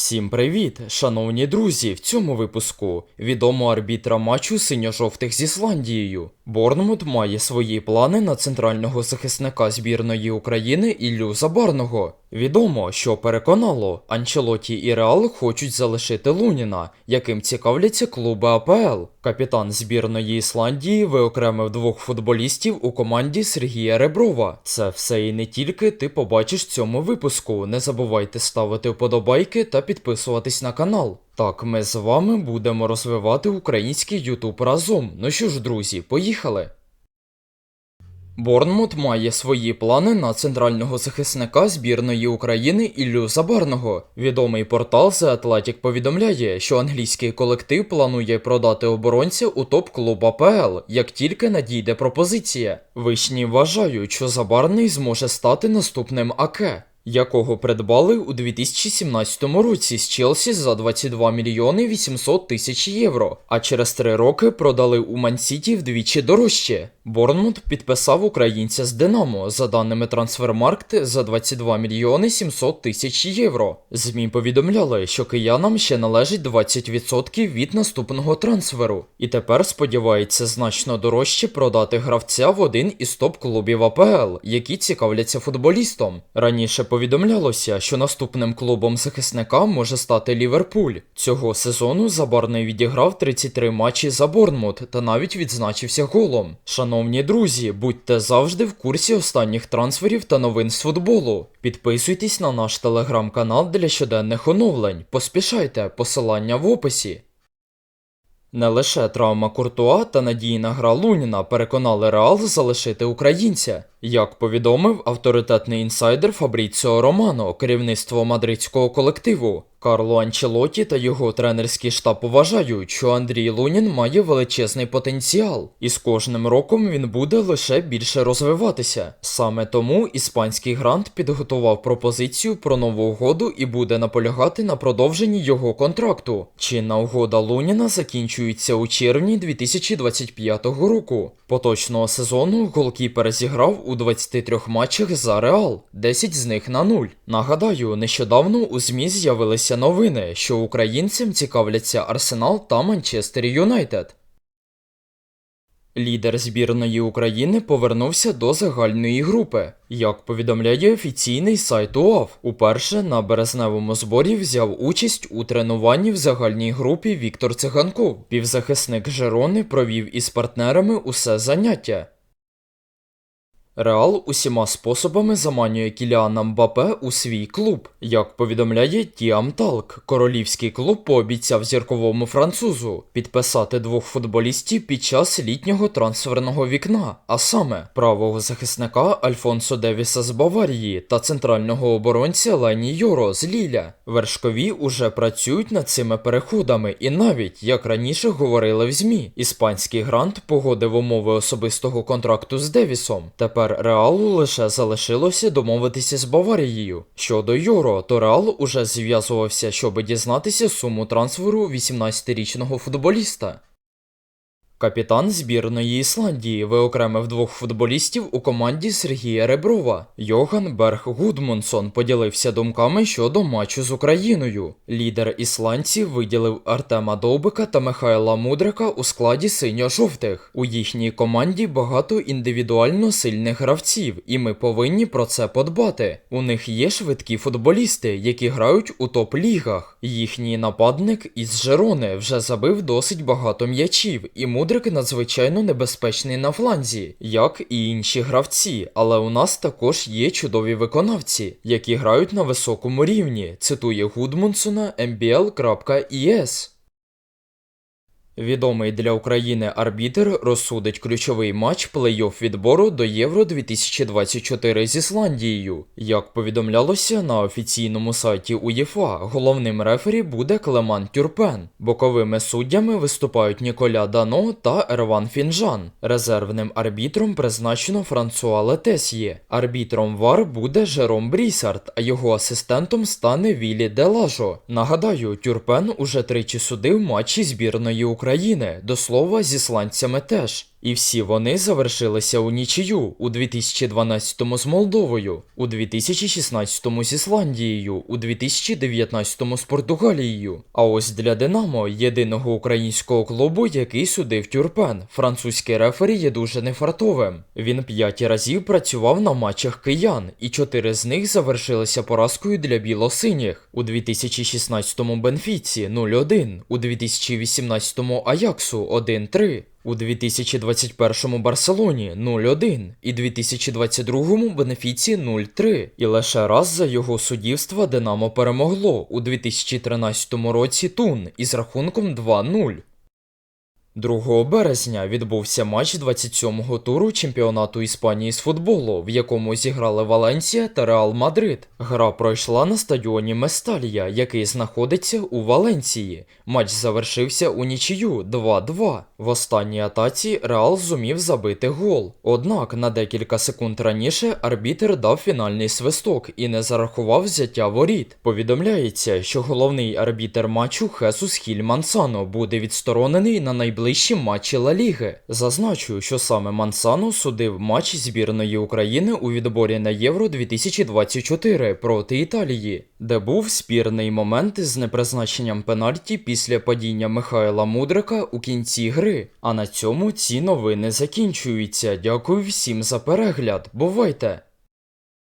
Всім привіт, шановні друзі! В цьому випуску відомо арбітра матчу синьо-жовтих з Ісландією. Борнмут має свої плани на центрального захисника збірної України Іллю Забарного. Відомо, що переконало, Анчелоті і Реал хочуть залишити Луніна, яким цікавляться клуби АПЛ. Капітан збірної Ісландії виокремив двох футболістів у команді Сергія Реброва. Це все і не тільки ти побачиш в цьому випуску. Не забувайте ставити вподобайки та підписуватись на канал. Так, ми з вами будемо розвивати український Ютуб разом. Ну що ж, друзі, поїхали! Борнмут має свої плани на центрального захисника збірної України Іллю Забарного. Відомий портал The Athletic повідомляє, що англійський колектив планує продати оборонця у топ-клуб АПЛ, як тільки надійде пропозиція. Вишні вважають, що Забарний зможе стати наступним АК. Якого придбали у 2017 році з Челсі за 22 мільйони 800 тисяч євро, а через три роки продали у Мансіті вдвічі дорожче. Борнмут підписав українця з Динамо за даними Трансфермаркт за 22 мільйони 700 тисяч євро. ЗМІ повідомляли, що киянам ще належить 20% від наступного трансферу, і тепер сподівається значно дорожче продати гравця в один із топ-клубів АПЛ, які цікавляться футболістом. Раніше повідомлялося, що наступним клубом захисника може стати Ліверпуль. Цього сезону Забарний відіграв 33 матчі за Борнмут та навіть відзначився голом. Шановні друзі, будьте завжди в курсі останніх трансферів та новин з футболу. Підписуйтесь на наш телеграм-канал для щоденних оновлень. Поспішайте, посилання в описі. Не лише травма Куртуа та надійна гра Луніна переконали Реал залишити українця. Як повідомив авторитетний інсайдер Фабріціо Романо, керівництво мадридського колективу, Карло Анчелоті та його тренерський штаб вважають, що Андрій Лунін має величезний потенціал, і з кожним роком він буде лише більше розвиватися. Саме тому іспанський грант підготував пропозицію про нову угоду і буде наполягати на продовженні його контракту. Чинна угода Луніна закінчується у червні 2025 року. Поточного сезону голкіпер зіграв у 23 матчах за Реал, 10 з них на 0. Нагадаю, нещодавно у ЗМІ з'явилися новини, що українцям цікавляться Арсенал та Манчестер Юнайтед. Лідер збірної України повернувся до загальної групи. Як повідомляє офіційний сайт УАФ, уперше на березневому зборі взяв участь у тренуванні в загальній групі Віктор Циганков. Півзахисник Жерони провів із партнерами усе заняття. Реал усіма способами заманює Кіліана Мбапе у свій клуб. Як повідомляє Тіам Талк, королівський клуб пообіцяв зірковому французу підписати двох футболістів під час літнього трансферного вікна, а саме правого захисника Альфонсо Девіса з Баварії та центрального оборонця Лені Йоро з Ліля. Вершкові уже працюють над цими переходами, і навіть, як раніше говорили в ЗМІ, іспанський грант погодив умови особистого контракту з Девісом. Тепер Реалу лише залишилося домовитися з Баварією. Щодо Юро, то Реал уже зв'язувався, щоб дізнатися суму трансферу 18-річного футболіста. Капітан збірної Ісландії виокремив двох футболістів у команді Сергія Реброва. Йоган Берг Гудмунсон поділився думками щодо матчу з Україною. Лідер ісландців виділив Артема Довбика та Михайла Мудрика у складі синьо-жовтих. У їхній команді багато індивідуально сильних гравців, і ми повинні про це подбати. У них є швидкі футболісти, які грають у топ-лігах. Їхній нападник із Жерони вже забив досить багато м'ячів, і Мудрик надзвичайно небезпечний на фланзі, як і інші гравці. Але у нас також є чудові виконавці, які грають на високому рівні. Цитує Гудмунсона mbl.es. Відомий для України арбітр розсудить ключовий матч плей-офф відбору до Євро 2024 з Ісландією. Як повідомлялося на офіційному сайті УЄФА, головним рефері буде Клеман Тюрпен. Боковими суддями виступають Ніколя Дано та Ерван Фінжан. Резервним арбітром призначено Франсуа Летесьє. Арбітром ВАР буде Жером Брісард, а його асистентом стане Вілі Делажо. Нагадаю, Тюрпен уже тричі судив матчі збірної України, до слова, з ісландцями теж. І всі вони завершилися у нічию у 2012 з Молдовою, у 2016-му з Ісландією, у 2019 з Португалією. А ось для Динамо, єдиного українського клубу, який судив Тюрпен, французький рефері є дуже нефартовим. Він п'ять разів працював на матчах киян, і чотири з них завершилися поразкою для білосиніх. У 2016-му Бенфіці 0-1, у 2018-му Аяксу 1-3, у 2021-му Барселоні 0-1 і 2022-му Бенефіці 0-3. І лише раз за його суддівства Динамо перемогло у 2013 році Тун із рахунком 2-0. 2 березня відбувся матч 27-го туру чемпіонату Іспанії з футболу, в якому зіграли Валенсія та Реал Мадрид. Гра пройшла на стадіоні Месталія, який знаходиться у Валенсії. Матч завершився у нічию 2-2. В останній атаці Реал зумів забити гол. Однак на декілька секунд раніше арбітер дав фінальний свисток і не зарахував взяття воріт. Повідомляється, що головний арбітер матчу Хесус Хіль Мансано буде відсторонений на найближчі матчі Ла Ліги. Зазначу, що саме Мансано судив матч збірної України у відборі на Євро 2024 проти Італії, де був спірний момент з непризначенням пенальті після падіння Михайла Мудрика у кінці гри. А на цьому ці новини закінчуються. Дякую всім за перегляд. Бувайте!